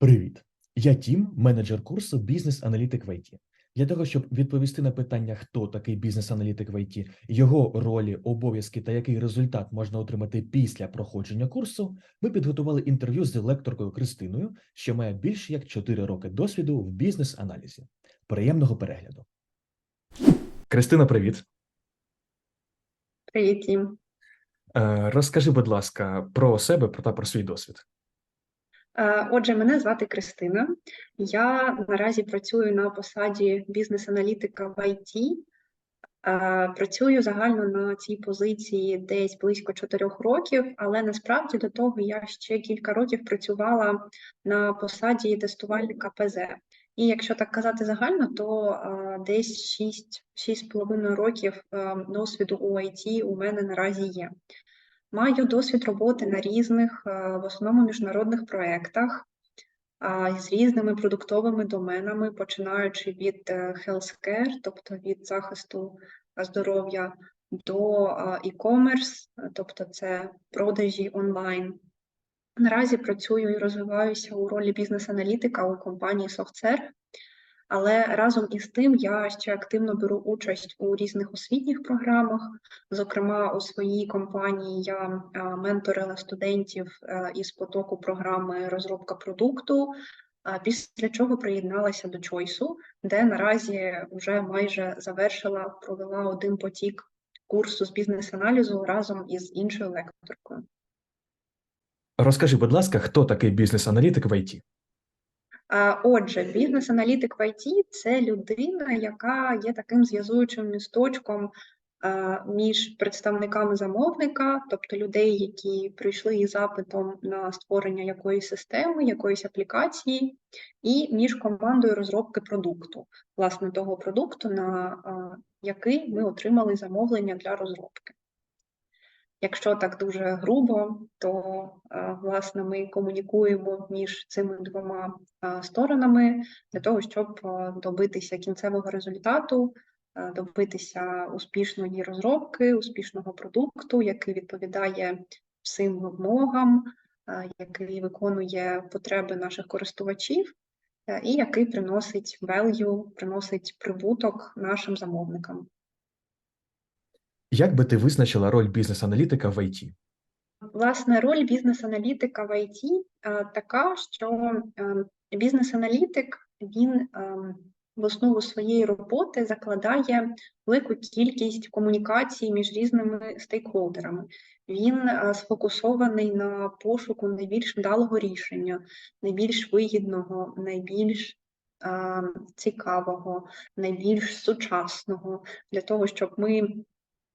Привіт! Я Тім, менеджер курсу Бізнес-аналітик в ІТ. Для того, щоб відповісти на питання, хто такий бізнес-аналітик в ІТ, його ролі, обов'язки та який результат можна отримати після проходження курсу, ми підготували інтерв'ю з лекторкою Кристиною, що має більше як 4 роки досвіду в бізнес-аналізі. Приємного перегляду. Кристина, привіт. Привіт, Тім. Е, Розкажи, будь ласка, про себе про та про свій досвід. Е, Отже, мене звати Кристина. Я наразі працюю на посаді бізнес-аналітика в IT. Е, Працюю загально на цій позиції десь близько 4 років, але насправді до того я ще кілька років працювала на посаді тестувальника ПЗ. І якщо так казати загально, то е, десь 6 6,5 років досвіду у IT у мене наразі є. Маю досвід роботи на різних, е, в основному міжнародних проєктах з різними продуктовими доменами, починаючи від е, healthcare, тобто від захисту е, здоров'я, до e-commerce, тобто це продажі онлайн. Наразі працюю і розвиваюся у ролі бізнес-аналітика у компанії SoftServe, але разом із тим я ще активно беру участь у різних освітніх програмах. Зокрема, у своїй компанії я е, менторила студентів е, із потоку програми розробка продукту. Після чого приєдналася до Чойсу, де наразі вже майже завершила, провела один потік курсу з бізнес-аналізу разом із іншою лекторкою. Розкажи, будь ласка, хто такий бізнес-аналітик в ІТ? Отже, бізнес-аналітик в IT – це людина, яка є таким зв'язуючим місточком між представниками замовника, тобто людей, які прийшли із запитом на створення якоїсь системи, якоїсь аплікації, і між командою розробки продукту, власне, того продукту, на який ми отримали замовлення для розробки. Якщо так дуже грубо, то е, власне ми комунікуємо між цими двома е, сторонами для того, щоб е, добитися кінцевого результату, добитися успішної розробки, успішного продукту, який відповідає всім вимогам, який виконує потреби наших користувачів, і який приносить value, приносить прибуток нашим замовникам. Як би ти визначила роль бізнес-аналітика в ІТ? Власне, роль бізнес-аналітика в IT е, така, що е, бізнес-аналітик він е, в основу своєї роботи закладає велику кількість комунікацій між різними стейкхолдерами. Він сфокусований на пошуку найбільш вдалого рішення, найбільш вигідного, найбільш цікавого, найбільш сучасного для того, щоб ми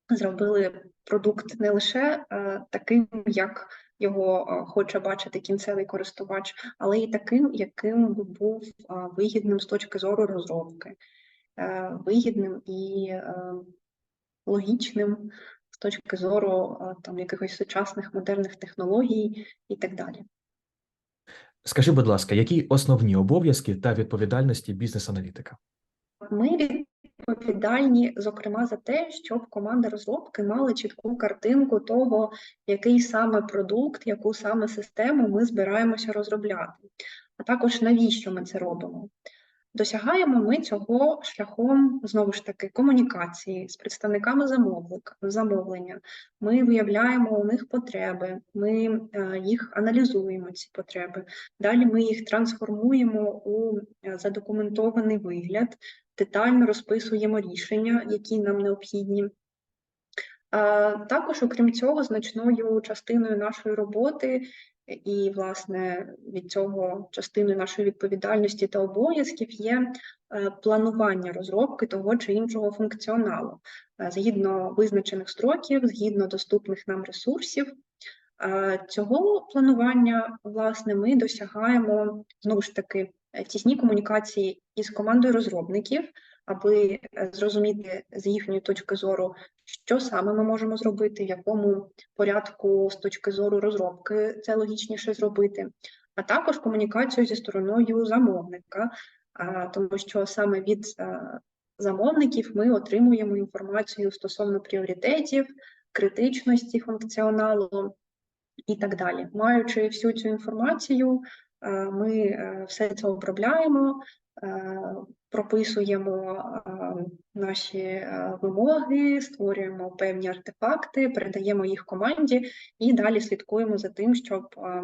зробили продукт не лише е, таким, як його е, хоче бачити кінцевий користувач, але й таким, яким би був е, вигідним з точки зору розробки, вигідним і логічним з точки зору там якихось сучасних модерних технологій і так далі. Скажи, будь ласка, які основні обов'язки та відповідальності бізнес-аналітика? Ми відповідальні, зокрема, за те, щоб команда розробки мала чітку картинку того, який саме продукт, яку саме систему ми збираємося розробляти, а також навіщо ми це робимо. Досягаємо ми цього шляхом знову ж таки комунікації з представниками замовлення. Ми виявляємо у них потреби, ми е, їх аналізуємо, ці потреби. Далі ми їх трансформуємо у е, задокументований вигляд, детально розписуємо рішення, які нам необхідні. Також, окрім цього, значною частиною нашої роботи і, власне, від цього частиною нашої відповідальності та обов'язків є е, планування розробки того чи іншого функціоналу е, згідно визначених строків, згідно доступних нам ресурсів. Е, Цього планування, власне, ми досягаємо знову ж таки тісні комунікації із командою розробників, аби е, зрозуміти з їхньої точки зору, що саме ми можемо зробити, в якому порядку з точки зору розробки це логічніше зробити, а також комунікацію зі стороною замовника, тому що саме від е, замовників ми отримуємо інформацію стосовно пріоритетів, критичності функціоналу і так далі. Маючи всю цю інформацію, Е, Ми все це обробляємо, прописуємо е, наші е, вимоги, створюємо певні артефакти, передаємо їх команді і далі слідкуємо за тим, щоб е,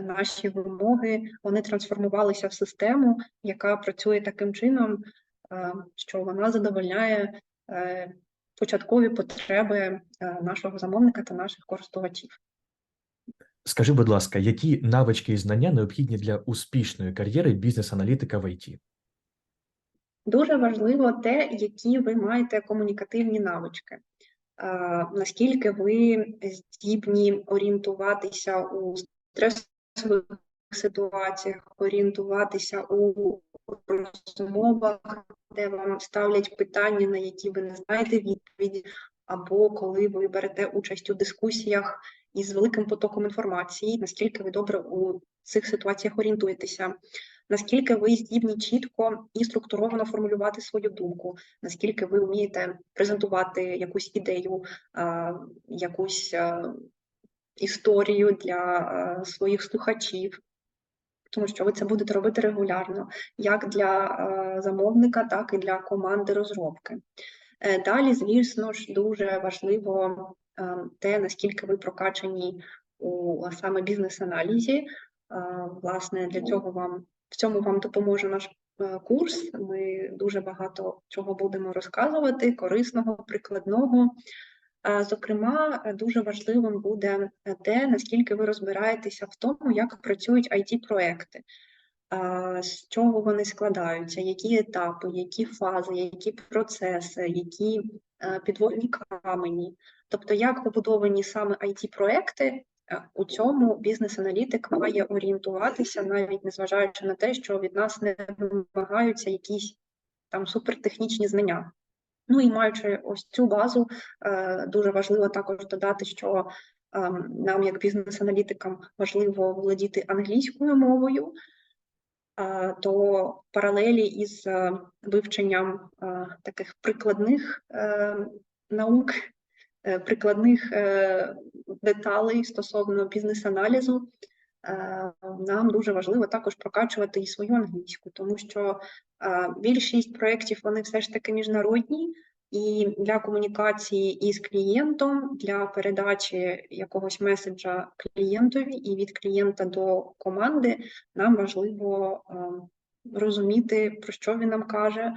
наші вимоги вони трансформувалися в систему, яка працює таким чином, що вона задовольняє початкові потреби нашого замовника та наших користувачів. Скажи, будь ласка, які навички і знання необхідні для успішної кар'єри бізнес-аналітика в ІТ? Дуже важливо те, які ви маєте комунікативні навички, наскільки ви здібні орієнтуватися у стресових ситуаціях, орієнтуватися у розмовах, де вам ставлять питання, на які ви не знаєте відповіді, або коли ви берете участь у дискусіях із великим потоком інформації, наскільки ви добре у цих ситуаціях орієнтуєтеся наскільки ви здібні чітко і структуровано формулювати свою думку, наскільки ви вмієте презентувати якусь ідею, якусь історію для своїх слухачів. Тому що ви це будете робити регулярно, як для замовника, так і для команди розробки. Е, Далі, звісно ж, дуже важливо те, наскільки ви прокачані у саме бізнес-аналізі. Власне, для цього вам в цьому вам допоможе наш е, курс. Ми дуже багато чого будемо розказувати, корисного, прикладного. Зокрема, дуже важливим буде те, наскільки ви розбираєтеся в тому, як працюють it проекти з чого вони складаються, які етапи, які фази, які процеси, які е, підводні камені. Тобто, як побудовані саме it проекти У цьому бізнес-аналітик має орієнтуватися, навіть незважаючи на те, що від нас не вимагаються якісь там супертехнічні знання. Ну і маючи ось цю базу, е, дуже важливо також додати, що ем, нам, як бізнес-аналітикам, важливо володіти англійською мовою, е, то паралелі із е, вивченням е, таких прикладних е, наук, е, прикладних е, деталей стосовно бізнес-аналізу, е, нам дуже важливо також прокачувати і свою англійську, тому що е, більшість проєктів вони все ж таки міжнародні, і для комунікації із клієнтом, для передачі якогось меседжа клієнтові і від клієнта до команди нам важливо е, розуміти, про що він нам каже, е,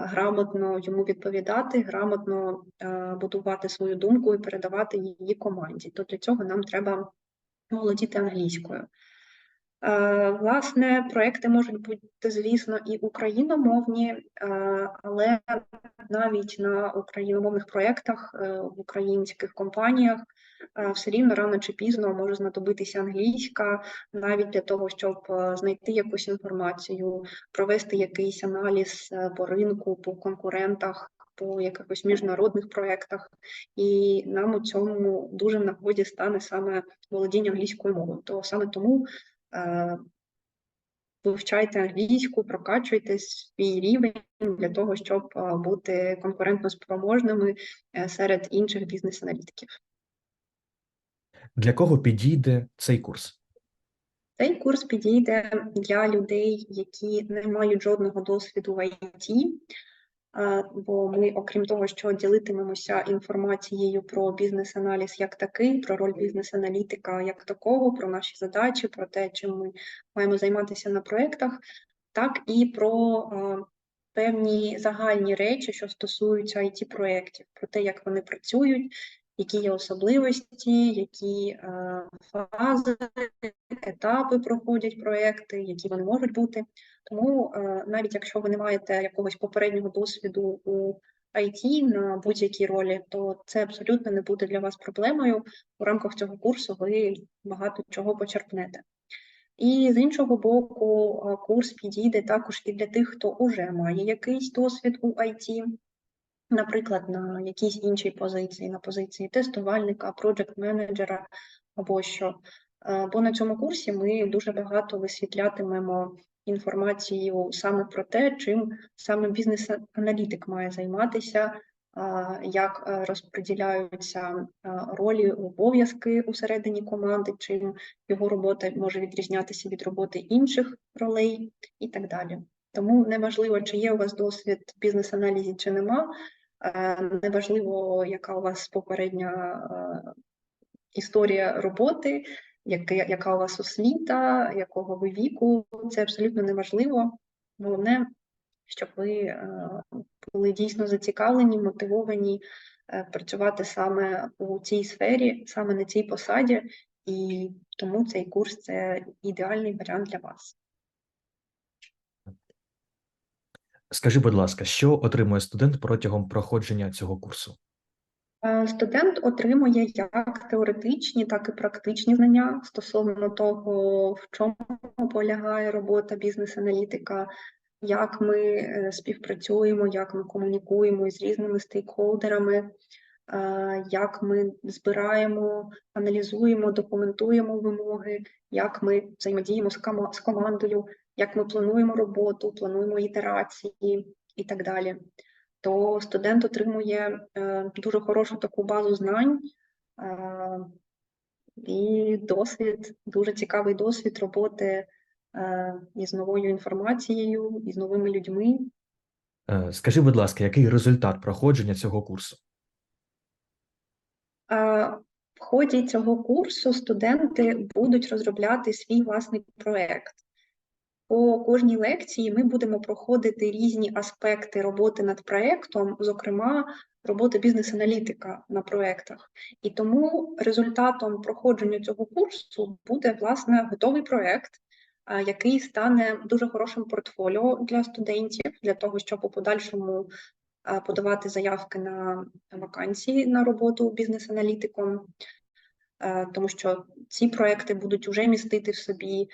грамотно йому відповідати, грамотно е, будувати свою думку і передавати її команді. То для цього нам треба володіти англійською. Е, Власне, проекти можуть бути, звісно, і україномовні, але навіть на україномовних проєктах в українських компаніях все рівно рано чи пізно може знадобитися англійська, навіть для того, щоб е, знайти якусь інформацію, провести якийсь аналіз е, по ринку, по конкурентах, по якихось міжнародних проєктах. І нам у цьому дуже в нагоді стане саме володіння англійською мовою. То саме тому е, вивчайте англійську, прокачуйте свій рівень для того, щоб е, бути конкурентно спроможними е, серед інших бізнес-аналітиків. Для кого підійде цей курс? Цей курс підійде для людей, які не мають жодного досвіду в IT, е, бо ми, окрім того, що ділитимемося інформацією про бізнес-аналіз як такий, про роль бізнес-аналітика як такого, про наші задачі, про те, чим ми маємо займатися на проєктах, так і про е, певні загальні речі, що стосуються it проєктів, про те, як вони працюють, які є особливості, які е, фази, етапи проходять проекти, які вони можуть бути. Тому е, навіть якщо ви не маєте якогось попереднього досвіду у IT на будь-якій ролі, то це абсолютно не буде для вас проблемою. У рамках цього курсу ви багато чого почерпнете. І з іншого боку, е, курс підійде також і для тих, хто вже має якийсь досвід у IT, наприклад, на якійсь іншій позиції, на позиції тестувальника, проджект-менеджера або що. Е, Бо на цьому курсі ми дуже багато висвітлятимемо інформацію саме про те, чим саме бізнес-аналітик має займатися як е, розподіляються ролі, обов'язки усередині команди, чим його робота може відрізнятися від роботи інших ролей і так далі. Тому неважливо, чи є у вас досвід бізнес-аналізі, чи нема. Е, Неважливо, яка у вас попередня е, історія роботи, яка, у вас освіта, якого ви віку, це абсолютно неважливо. Головне, щоб ви е, були дійсно зацікавлені, мотивовані працювати саме у цій сфері, саме на цій посаді, і тому цей курс це ідеальний варіант для вас. Скажи, будь ласка, що отримує студент протягом проходження цього курсу? Е, Студент отримує як теоретичні, так і практичні знання стосовно того, в чому полягає робота бізнес-аналітика, як ми е, співпрацюємо, як ми комунікуємо із різними стейкхолдерами, е, як ми збираємо, аналізуємо, документуємо вимоги, як ми взаємодіємо з командою, як ми плануємо роботу, плануємо ітерації і так далі то студент отримує е, дуже хорошу таку базу знань е, і досвід, дуже цікавий досвід роботи е, із новою інформацією, із новими людьми. Скажи, будь ласка, який результат проходження цього курсу? В ході цього курсу студенти будуть розробляти свій власний проект. По кожній лекції ми будемо проходити різні аспекти роботи над проектом, зокрема роботи бізнес-аналітика на проектах. І тому результатом проходження цього курсу буде власне готовий проект, який стане дуже хорошим портфоліо для студентів для того, щоб у подальшому подавати заявки на вакансії на роботу бізнес-аналітиком. Тому що ці проекти будуть вже містити в собі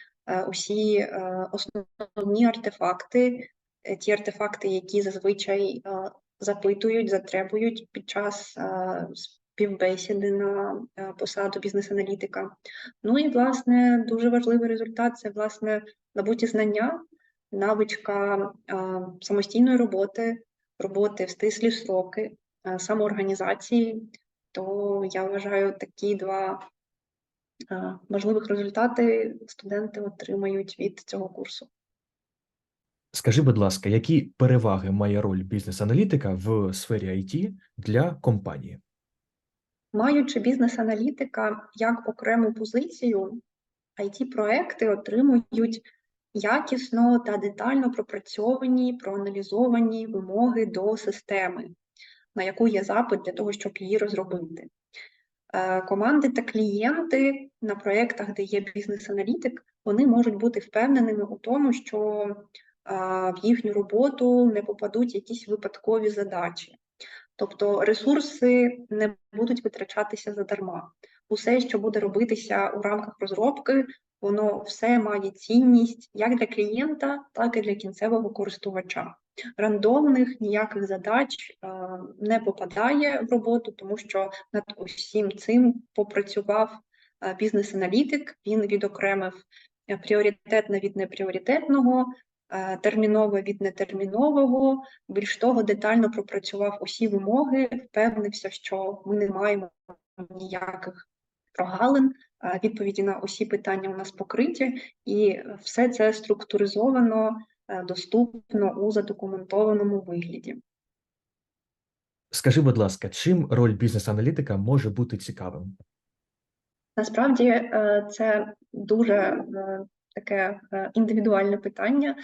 усі е, основні артефакти, е, ті артефакти, які зазвичай е, запитують, затребують під час е, співбесіди на е, посаду бізнес-аналітика. Ну і власне дуже важливий результат це власне набуті знання, навичка е, самостійної роботи, роботи в стислі сроки, е, самоорганізації. То я вважаю такі два е, важливих результати студенти отримають від цього курсу. Скажи, будь ласка, які переваги має роль бізнес-аналітика в сфері IT для компанії? Маючи бізнес-аналітика як окрему позицію, it проекти отримують якісно та детально пропрацьовані, проаналізовані вимоги до системи, на яку є запит для того, щоб її розробити. Е, Команди та клієнти на проєктах, де є бізнес-аналітик, вони можуть бути впевненими у тому, що е, в їхню роботу не попадуть якісь випадкові задачі. Тобто ресурси не будуть витрачатися задарма. Усе, що буде робитися у рамках розробки, воно все має цінність як для клієнта, так і для кінцевого користувача. Рандомних ніяких задач е, не попадає в роботу, тому що над усім цим попрацював е, бізнес-аналітик. Він відокремив е, пріоритетне від непріоритетного, термінове від нетермінового. Більш того, детально пропрацював усі вимоги, впевнився, що ми не маємо ніяких прогалин. Відповіді на усі питання у нас покриті, і все це структуризовано, е, доступно у задокументованому вигляді. Скажи, будь ласка, чим роль бізнес-аналітика може бути цікавим? Насправді е, це дуже е, таке е, індивідуальне питання,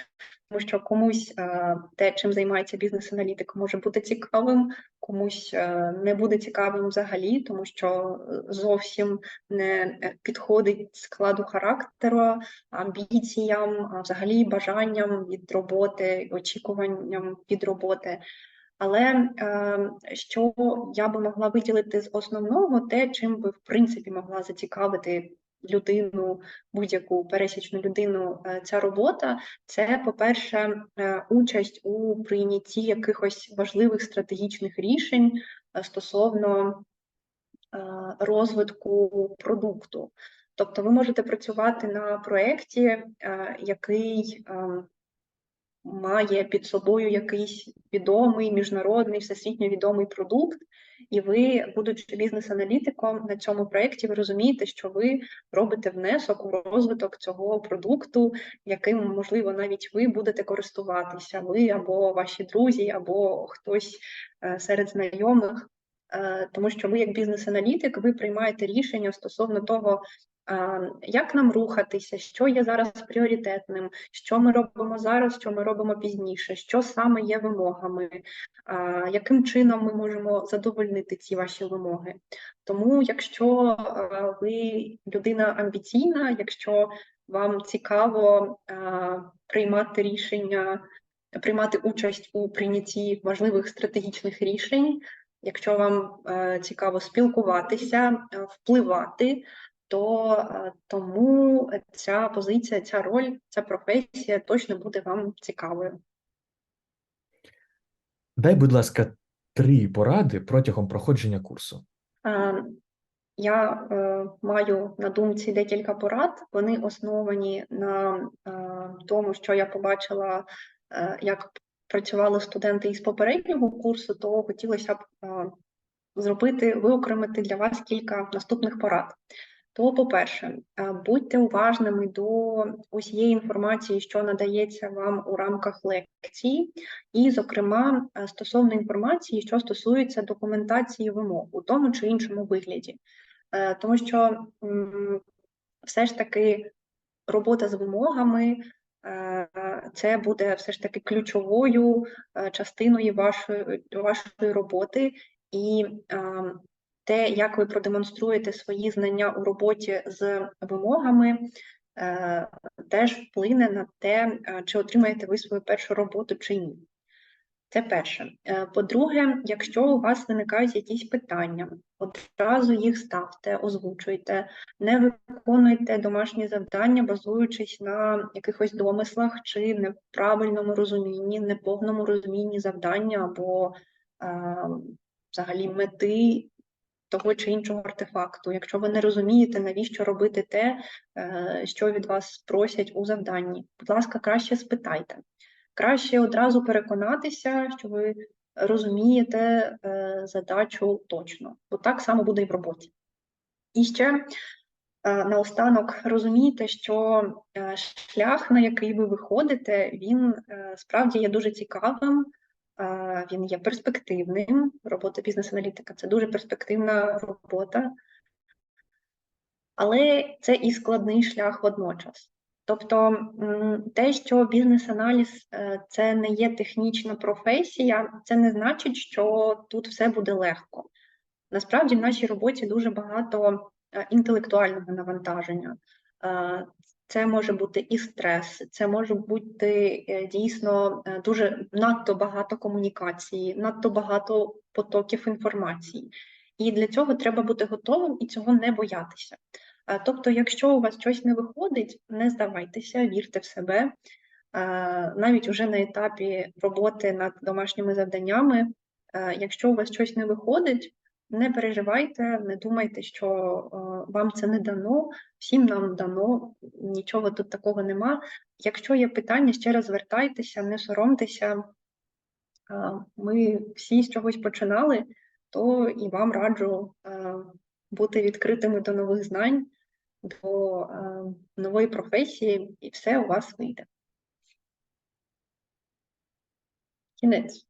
тому що комусь е, те, чим займається бізнес-аналітик, може бути цікавим, комусь е, не буде цікавим взагалі, тому що зовсім не підходить складу характеру, амбіціям, взагалі бажанням від роботи, очікуванням від роботи. Але що я би могла виділити з основного, те, чим би в принципі могла зацікавити людину, будь-яку пересічну людину, е, ця робота, це, по-перше, е, участь у прийнятті якихось важливих стратегічних рішень е, стосовно розвитку продукту. Тобто ви можете працювати на проєкті, який ем, має під собою якийсь відомий міжнародний всесвітньо відомий продукт, і ви, будучи бізнес-аналітиком на цьому проєкті, ви розумієте, що ви робите внесок у розвиток цього продукту, яким, можливо, навіть ви будете користуватися, ви або ваші друзі, або хтось е, серед знайомих. Е, Тому що ви, як бізнес-аналітик, ви приймаєте рішення стосовно того, як нам рухатися, що є зараз пріоритетним, що ми робимо зараз, що ми робимо пізніше, що саме є вимогами, яким чином ми можемо задовольнити ці ваші вимоги. Тому, якщо ви людина амбіційна, якщо вам цікаво приймати рішення, приймати участь у прийнятті важливих стратегічних рішень, якщо вам е, цікаво спілкуватися, е, впливати, то е, тому ця позиція, ця роль, ця професія точно буде вам цікавою. Дай, будь ласка, три поради протягом проходження курсу. Е, Я е, маю на думці декілька порад. Вони основані на е, тому, що я побачила, е, як працювали студенти із попереднього курсу, то хотілося б е, зробити, виокремити для вас кілька наступних порад. То, по-перше, е, будьте уважними до усієї інформації, що надається вам у рамках лекції, і, зокрема, е, стосовно інформації, що стосується документації вимог у тому чи іншому вигляді. Е, Тому що все ж таки робота з вимогами це буде все ж таки ключовою частиною вашої, вашої роботи, і е, те, як ви продемонструєте свої знання у роботі з вимогами, е, теж вплине на те, е, чи отримаєте ви свою першу роботу чи ні. Це перше. Е, По-друге, якщо у вас виникають якісь питання, одразу їх ставте, озвучуйте, не виконуйте домашні завдання, базуючись на якихось домислах чи неправильному розумінні, неповному розумінні завдання або е, взагалі мети того чи іншого артефакту. Якщо ви не розумієте, навіщо робити те, е, що від вас просять у завданні, будь ласка, краще спитайте. Краще одразу переконатися, що ви розумієте е, задачу точно, бо так само буде і в роботі. І ще е, наостанок розумійте, що шлях, на який ви виходите, він справді є дуже цікавим, він є перспективним. Робота бізнес-аналітика це дуже перспективна робота, але це і складний шлях водночас. Тобто те, що бізнес-аналіз е, це не є технічна професія, це не значить, що тут все буде легко. Насправді в нашій роботі дуже багато е, інтелектуального навантаження. Це може бути і стрес, це може бути е, дійсно е, дуже надто багато комунікації, надто багато потоків інформації. І для цього треба бути готовим і цього не боятися. Е, Тобто, якщо у вас щось не виходить, не здавайтеся, вірте в себе. Навіть уже на етапі роботи над домашніми завданнями, якщо у вас щось не виходить, не переживайте, не думайте, що е, вам це не дано, всім нам дано, нічого тут такого нема. Якщо є питання, ще раз звертайтеся, не соромтеся. Е, Ми всі з чогось починали, то і вам раджу е, бути відкритими до нових знань, до нової професії, і все у вас вийде. Кінець.